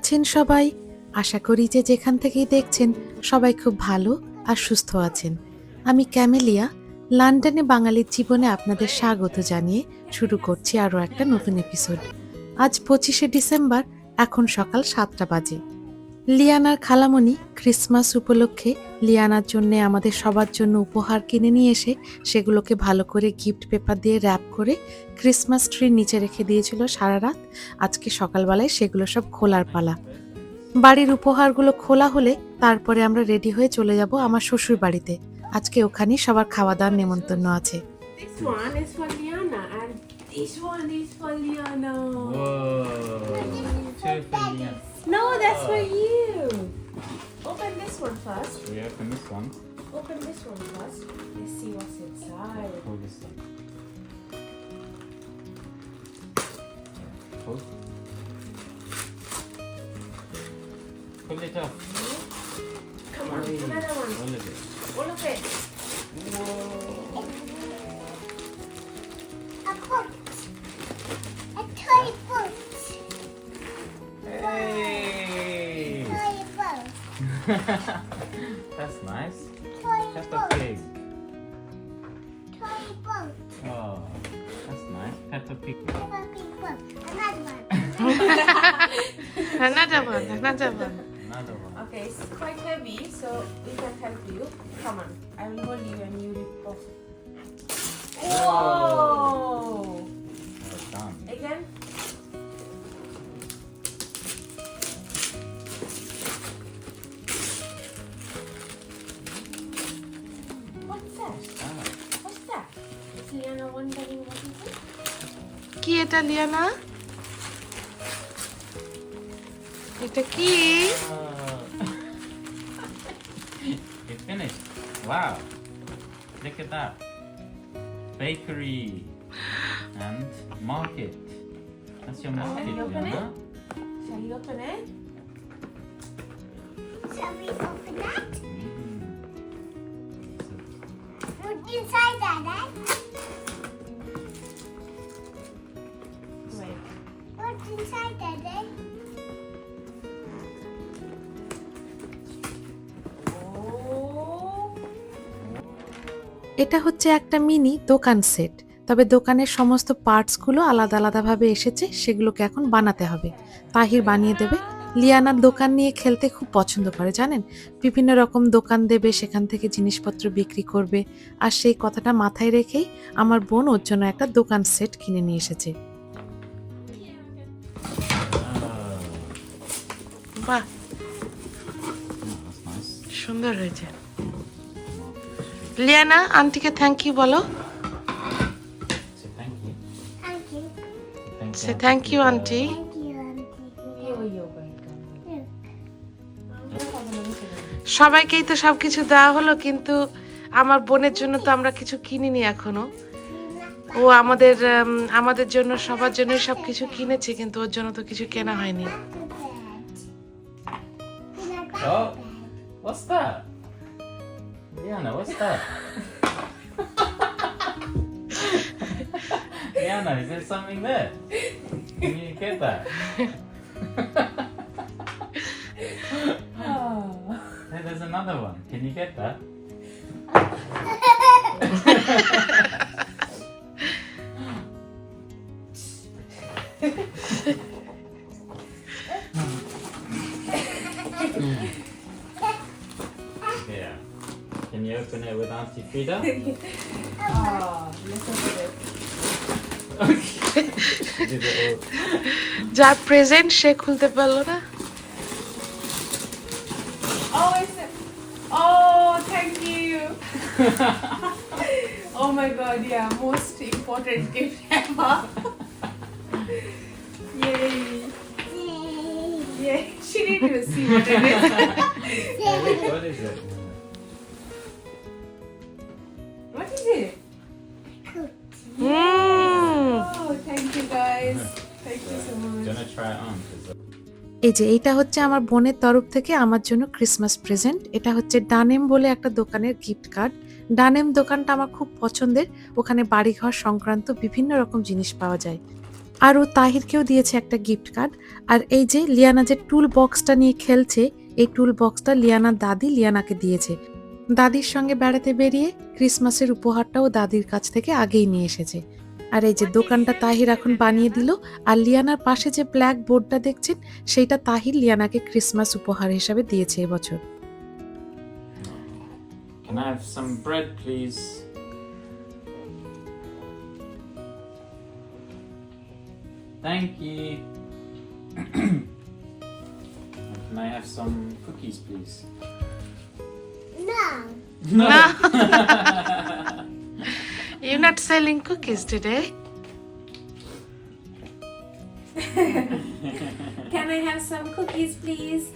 আছেন সবাই? আশা করি যে যেখান থেকেই দেখছেন, সবাই খুব ভালো আর সুস্থ আছেন। আমি ক্যামেলিয়া, লন্ডনে বাঙালির জীবনে আপনাদের স্বাগত জানিয়ে শুরু করছি আরও একটা নতুন এপিসোড আজ পঁচিশে ডিসেম্বর, এখন সকাল সাতটা বাজে। লিয়ানার খালামণি ক্রিসমাস উপলক্ষে লিয়ানার জন্য আমাদের সবার জন্য উপহার কিনে নিয়ে এসে সেগুলোকে ভালো করে গিফট পেপার দিয়ে র্যাপ করে ক্রিসমাস ট্রির নিচে রেখে দিয়েছিল সারা রাত আজকে সকালবেলায় সেগুলো সব খোলার পালা বাড়ির উপহারগুলো খোলা হলে তারপরে আমরা রেডি হয়ে চলে যাব আমার শ্বশুর বাড়িতে আজকে ওখানেই সবার খাওয়া দাওয়ার নেমন্তন্ন আছে This one is for Liana and this is for Liana. Whoa. Two for Liam. No, that's for uh. you. Open this one first. We open this one? Open this one first. Let's see what's inside. Pull this one. Pull. Pull it off. That's nice. Toy Peppa boat. Pig. Toy boat. Oh, that's nice. Peppa Pig. Peppa Pig boat. Another one. another one, another one. Another one. Okay, it's quite heavy, so we can help you. Come on, I will hold you and you rip off. Whoa! কি এটা Liana এটা কি Oh. you finished. Wow. Look at that. Bakery and market. That's your market, you open Liana. Shall we open it? Shall we open that? Mm. What's inside that, eh? এটা হচ্ছে একটা mini দোকান set. তবে দোকানের সমস্ত পার্টসগুলো আলাদা আলাদাভাবে এসেছে, সেগুলোকে এখন বানাতে হবে। তাহির বানিয়ে দেবে। লিয়ানার দোকান নিয়ে খেলতে খুব পছন্দ করে, জানেন? বিভিন্ন রকম দোকান দেবে, সেখান থেকে জিনিসপত্র বিক্রি করবে। আর সেই কথাটা মাথায় রেখেই আমার বোন ওর জন্য একটা দোকান সেট কিনে নিয়ে এসেছে. বাহ. সুন্দর হয়েছে। লিয়ানা আন্টিকে থ্যাংক ইউ বলো সে থ্যাংক ইউ আন্টি. সবাইকেই তো সবকিছু দেওয়া হলো কিন্তু আমার বোনের জন্য তো আমরা কিছু কিনিনি এখনও ও আমাদের আমাদের জন্য সবার জন্য সব কিছু কিনেছে কিন্তু ওর জন্য তো কিছু কেনা হয়নি Oh, what's that? Liana, what's that? Liana, is there something there? Can you get that? Ah. Hey, there's another one. Can you get that? you open it with Auntie Frida? Oh, listen to this. She did it all. যার present সে খুলতে পারলো না Oh, it's a... Oh, thank you. oh my god, yeah, most important gift ever. Yay. Yay. She didn't even see what it is. what is it? এই যে এইটা হচ্ছে আমার বোনের তরফ থেকে আমার জন্য ক্রিসমাস প্রেজেন্ট এটা হচ্ছে ডানেম বলে একটা দোকানের গিফট কার্ড ডানেম দোকানটা আমার খুব পছন্দের। ওখানে বাড়িঘর সংক্রান্ত বিভিন্ন রকম জিনিস পাওয়া যায়। আর ও তাহিরকেও দিয়েছে একটা গিফট কার্ড আর এই যে লিয়ানা যে টুল বক্সটা নিয়ে খেলছে, এই টুল বক্সটা লিয়ানার দাদি লিয়ানাকে দিয়েছে। দাদির সঙ্গে বেড়াতে বেরিয়ে ক্রিসমাসের উপহারটাও দাদির কাছ থেকে আগেই নিয়ে এসেছে। আর এই যে দোকানটা তাহির এখন বানিয়ে দিল আর লিয়ানার পাশে যে ব্ল্যাক বোর্ডটা দেখছেন সেইটা তাহির লিয়ানাকে ক্রিসমাস উপহার হিসাবে দিয়েছে এবছর Can I have some bread, please? Thank you. Can I have some cookies, please? No. No. Not selling cookies today? Can I have some cookies, please?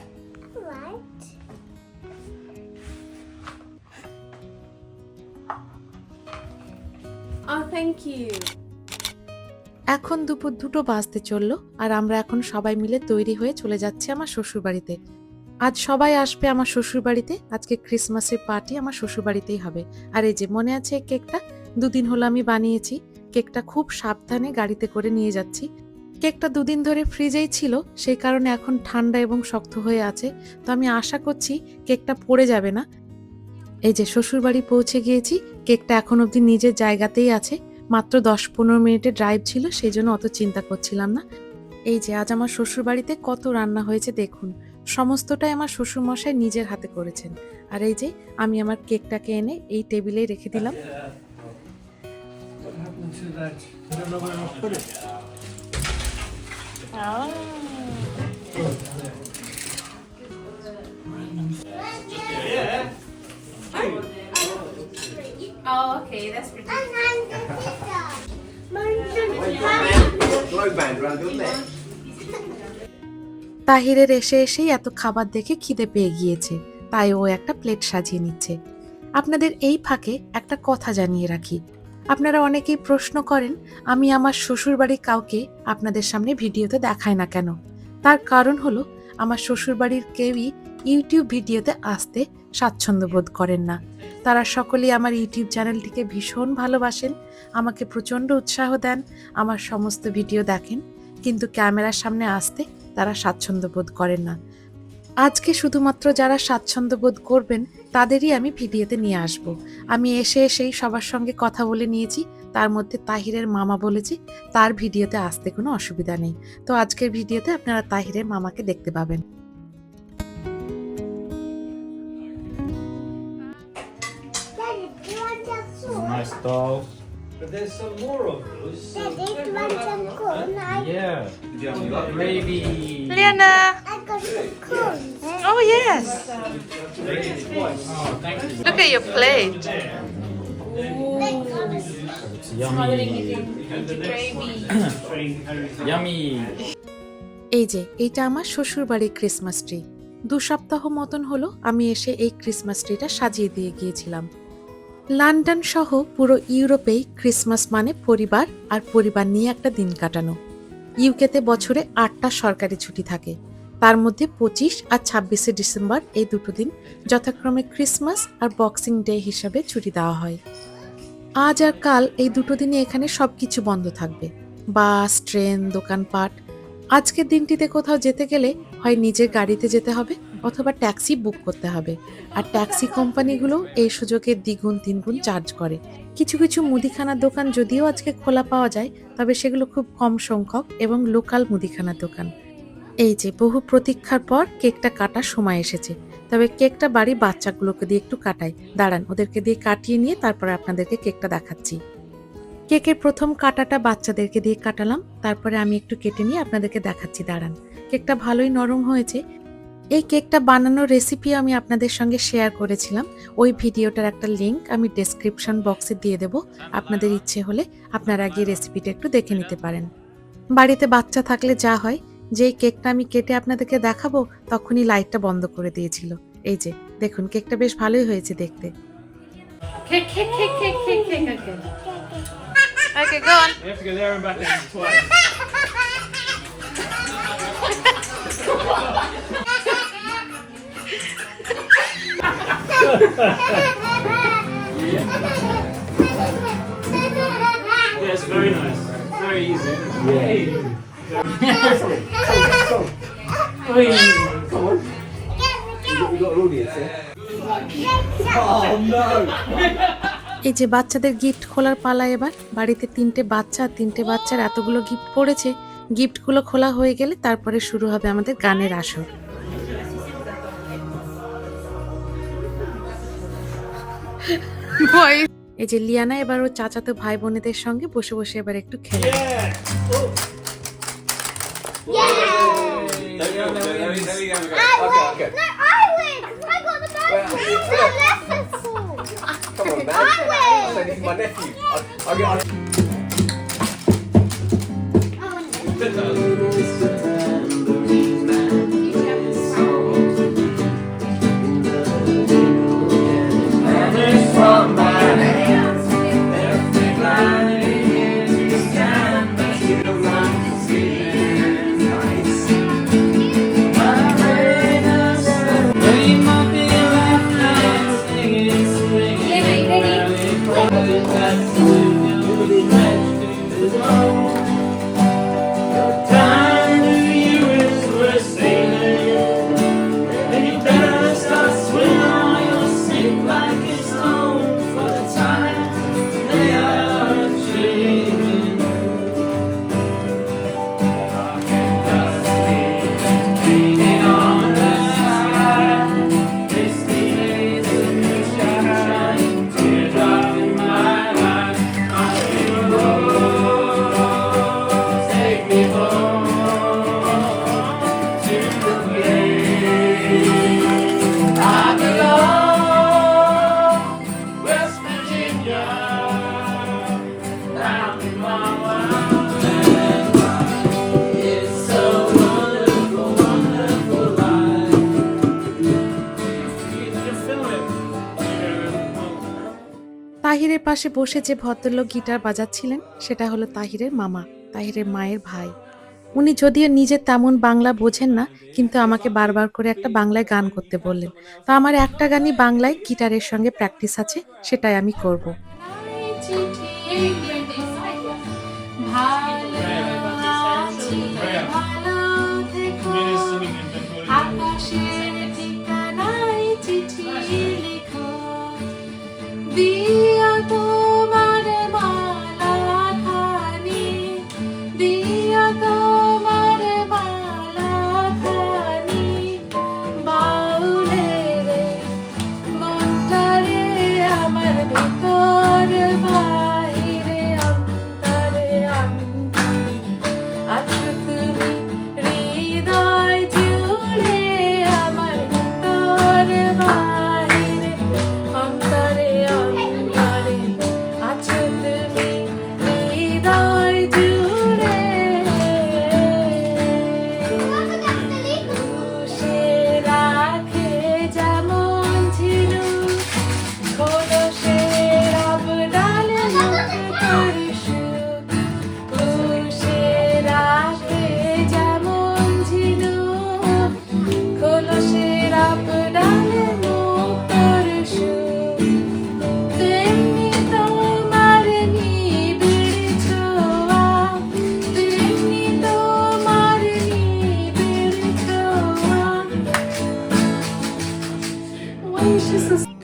Right. Oh, thank you. এখন দুপুর দুটো বাজতে চলল আর আমরা এখন সবাই মিলে তৈরি হয়ে চলে যাচ্ছি আমার শ্বশুরবাড়িতে আজ সবাই আসবে আমার শ্বশুরবাড়িতে আজকে ক্রিসমাসের পার্টি আমার শ্বশুরবাড়িতেই হবে আর এই যে মনে আছে কেকটা দুদিন হলো আমি বানিয়েছি, কেকটা খুব সাবধানে গাড়িতে করে নিয়ে যাচ্ছি। কেকটা দুদিন ধরে ফ্রিজেই ছিল, সেই কারণে এখন ঠান্ডা এবং শক্ত হয়ে আছে। তো আমি আশা করছি কেকটা পড়ে যাবে না। এই যে শ্বশুরবাড়ি পৌঁছে গিয়েছি, কেকটা এখন অবধি নিজের জায়গাতেই আছে। মাত্র দশ পনেরো মিনিটের ড্রাইভ ছিল, সেই জন্য অত চিন্তা করছিলাম না। এই যে আজ আমার শ্বশুর বাড়িতে কত রান্না হয়েছে দেখুন। সমস্তটাই আমার শ্বশুরমশাই নিজের হাতে করেছেন। আর এই যে আমি আমার কেকটাকে এনে এই টেবিলে রেখে দিলাম। into that. I don't know where I'll put it. তাহিরের এসে এসেই এত খাবার দেখে খিদে পেয়ে গিয়েছে, তাই ও একটা প্লেট সাজিয়ে নিচ্ছে আপনাদের এই ফাঁকে একটা কথা জানিয়ে রাখি আপনারা অনেকেই প্রশ্ন করেন, আমি আমার শ্বশুরবাড়ির কাউকে আপনাদের সামনে ভিডিওতে দেখাই না কেন? তার কারণ হলো, আমার শ্বশুরবাড়ির কেউই ইউটিউব ভিডিওতে আসতে স্বাচ্ছন্দ্য বোধ করেন না। তারা সকলেই আমার ইউটিউব চ্যানেলটিকে ভীষণ ভালোবাসেন, আমাকে প্রচণ্ড উৎসাহ দেন, আমার সমস্ত ভিডিও দেখেন, কিন্তু ক্যামেরার সামনে আসতে তারা স্বাচ্ছন্দ্য বোধ করেন না। আজকে শুধুমাত্র যারা স্বাচ্ছন্দ্য বোধ করবেন তাদেরই আমি ভিডিওতে নিয়ে আসব। আমি এসে এসেই সবার সঙ্গে কথা বলে নিয়েছি। তার মধ্যে তাহিরের মামা বলেছি তার ভিডিওতে আসতে কোনো অসুবিধা নেই। তো আজকের ভিডিওতে আপনারা তাহিরের মামাকে দেখতে পাবেন। nice dolls. But there's some more of those. Daddy, do you want some corn? Yeah. Have some luck? Gravy. Liana I got some corn. Oh yes Oh, thank you. At plate It's yummy. yummy. এই যে এইটা আমার শ্বশুর বাড়ির Christmas tree দু সপ্তাহ মতন হলো আমি এসে এই ক্রিসমাস ট্রিটা সাজিয়ে দিয়ে গিয়েছিলাম লন্ডন সহ পুরো ইউরোপেই ক্রিসমাস মানে পরিবার আর পরিবার নিয়ে একটা দিন কাটানো। ইউকেতে বছরে আটটা সরকারি ছুটি থাকে। তার মধ্যে পঁচিশ আর ছাব্বিশে ডিসেম্বর এই দুটো দিন যথাক্রমে ক্রিসমাস আর বক্সিং ডে হিসাবে ছুটি দেওয়া হয়। আজ আর কাল এই দুটো দিনে এখানে সব কিছু বন্ধ থাকবে। বাস, ট্রেন, দোকানপাট। আজকের দিনটিতে কোথাও যেতে গেলে হয় নিজের গাড়িতে যেতে হবে অথবা ট্যাক্সি বুক করতে হবে। আর ট্যাক্সি কোম্পানিগুলো এই সুযোগে দ্বিগুণ, তিনগুণ চার্জ করে। কিছু কিছু মুদিখানার দোকান যদিও আজকে খোলা পাওয়া যায়, তবে সেগুলো খুব কম সংখ্যক এবং লোকাল মুদিখানার দোকান। এই যে, বহু প্রতীক্ষার পর কেকটা কাটার সময় এসেছে। তবে কেকটা বাড়ি বাচ্চাগুলোকে দিয়ে একটু কাটাই। দাঁড়ান, ওদেরকে দিয়ে কাটিয়ে নিয়ে তারপরে আপনাদেরকে কেকটা দেখাচ্ছি। কেকের প্রথম কাটাটা বাচ্চাদেরকে দিয়ে কাটালাম। তারপরে আমি একটু কেটে নিয়ে আপনাদেরকে দেখাচ্ছি। দাঁড়ান, কেকটা ভালোই নরম হয়েছে। এই কেকটা বানানোর রেসিপি আমি আপনাদের সঙ্গে শেয়ার করেছিলাম ওই ভিডিওটার একটা লিংক আমি ডেসক্রিপশন বক্সে দিয়ে দেব আপনাদের ইচ্ছে হলে আপনারা গিয়ে রেসিপিটা একটু দেখে নিতে পারেন বাড়িতে বাচ্চা থাকলে যা হয় যেই কেকটা আমি কেটে আপনাদেরকে দেখাবো তখনই লাইটটা বন্ধ করে দিয়েছিল এই যে দেখুন কেকটা বেশ ভালোই হয়েছে দেখতে okay. Go on. We have to go there and back twice. Yes, very nice. Very easy. You got an audience, yeah? এই যে বাচ্চাদের গিফট খোলার পালা এবার বাড়িতে তিনটে বাচ্চা তিনটে বাচ্চার এতগুলো গিফট পড়েছে গিফটগুলো খোলা হয়ে গেলে তারপরে শুরু হবে আমাদের গানের আসর এই যে লিয়ানা এবার ওর চাচাতো ভাই বোনেদের সঙ্গে বসে বসে এবার একটু খেলে। Okay, okay. বসে যে ভদ্রলোক গিটার বাজাচ্ছিলেন, সেটা হলো তাহিরের মামা, তাহিরের মায়ের ভাই। উনি যদিও নিজে তেমন বাংলা বোঝেন না, কিন্তু আমাকে বারবার করে একটা বাংলায় গান করতে বললেন। তো আমার একটা গানই বাংলায় গিটারের সঙ্গে প্র্যাকটিস আছে, সেটাই আমি করব। দিয়া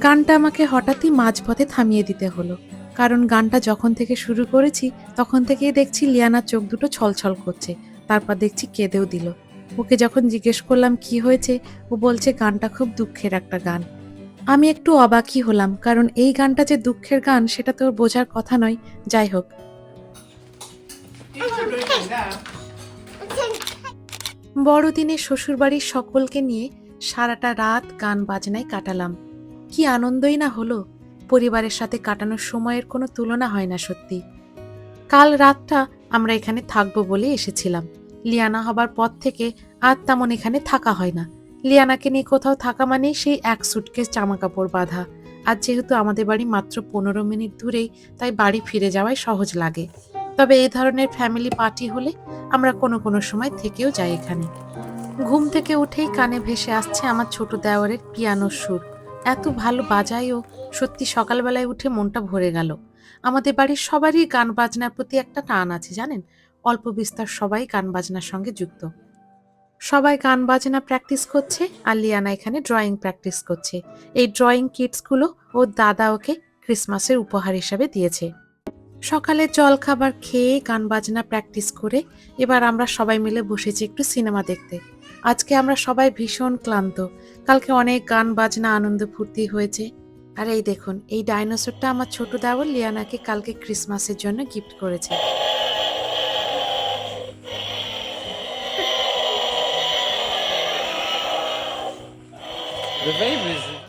গানটা আমাকে হঠাৎই মাঝপথে থামিয়ে দিতে হলো। কারণ গানটা যখন থেকে শুরু করেছি, তখন থেকেই দেখছি লিয়ানার চোখ দুটো ছলছল করছে। তারপর দেখছি কেঁদেও দিল। ওকে যখন জিজ্ঞেস করলাম, কি হয়েছে? ও বলছে, গানটা খুব দুঃখের একটা গান। আমি একটু অবাকই হলাম, কারণ এই গানটা যে দুঃখের গান, সেটা তো বোঝার কথা নয়। যাই হোক। বড়দিনে শ্বশুরবাড়ির সকলকে নিয়ে সারাটা রাত গান বাজনায় কাটালাম। কি আনন্দই না হলো? পরিবারের সাথে কাটানোর সময়ের কোনো তুলনা হয় না সত্যি। কাল রাতটা আমরা এখানে থাকব বলে এসেছিলাম। লিয়ানা হবার পর থেকে আর তেমন এখানে থাকা হয় না। লিয়ানাকে নিয়ে কোথাও থাকা মানেই সেই এক সুটকেস জামা কাপড় বাঁধা। আর যেহেতু আমাদের বাড়ি মাত্র পনেরো মিনিট দূরেই, তাই বাড়ি ফিরে যাওয়াই সহজ লাগে। তবে এই ধরনের ফ্যামিলি পার্টি হলে আমরা কোনো কোনো সময় থেকেও যাই এখানে। ঘুম থেকে উঠেই কানে ভেসে আসছে আমার ছোট দেওয়ারের পিয়ানোর সুর। এত ভালো বাজায়ও সত্যি সকালবেলায় উঠে মনটা ভরে গেল। আমাদের বাড়ির সবারই গান বাজনার প্রতি একটা টান আছে, জানেন? অল্প বিস্তার সবাই গান বাজনার সঙ্গে যুক্ত। সবাই গান বাজনা প্র্যাকটিস করছে আর লিয়ানা এখানে ড্রয়িং প্র্যাকটিস করছে। এই ড্রয়িং কিটসগুলো ওর দাদা ওকে ক্রিসমাসের উপহার হিসাবে দিয়েছে। সকালে জল খাবার খেয়ে গান বাজনা প্র্যাকটিস করে এবার আমরা সবাই মিলে বসেছি একটু সিনেমা দেখতে। আজকে আমরা সবাই ভীষণ ক্লান্ত। কালকে অনেক গান, বাজনা, আনন্দ ফুর্তি হয়েছে। আর এই দেখুন, এই ডাইনোসরটা আমার ছোট দেওয়ার লিয়ানাকে কালকে ক্রিসমাসের জন্য গিফট করেছে।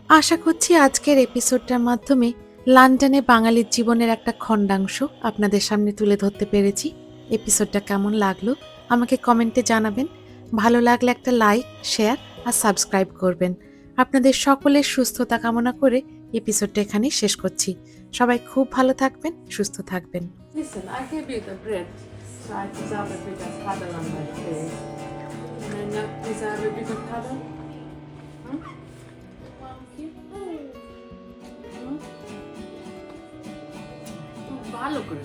আশা করছি আজকের এপিসোডটার মাধ্যমে লন্ডনে বাঙালির জীবনের একটা খণ্ডাংশ আপনাদের সামনে তুলে ধরতে পেরেছি। এপিসোডটা কেমন লাগল আমাকে কমেন্টে জানাবেন। ভালো লাগলে একটা লাইক শেয়ার আর সাবস্ক্রাইব করবেন। আপনাদের সকলের সুস্থতা কামনা করে এপিসোডটা এখানে শেষ করছি। সবাই খুব ভালো থাকবেন, সুস্থ থাকবেন। ভালো করে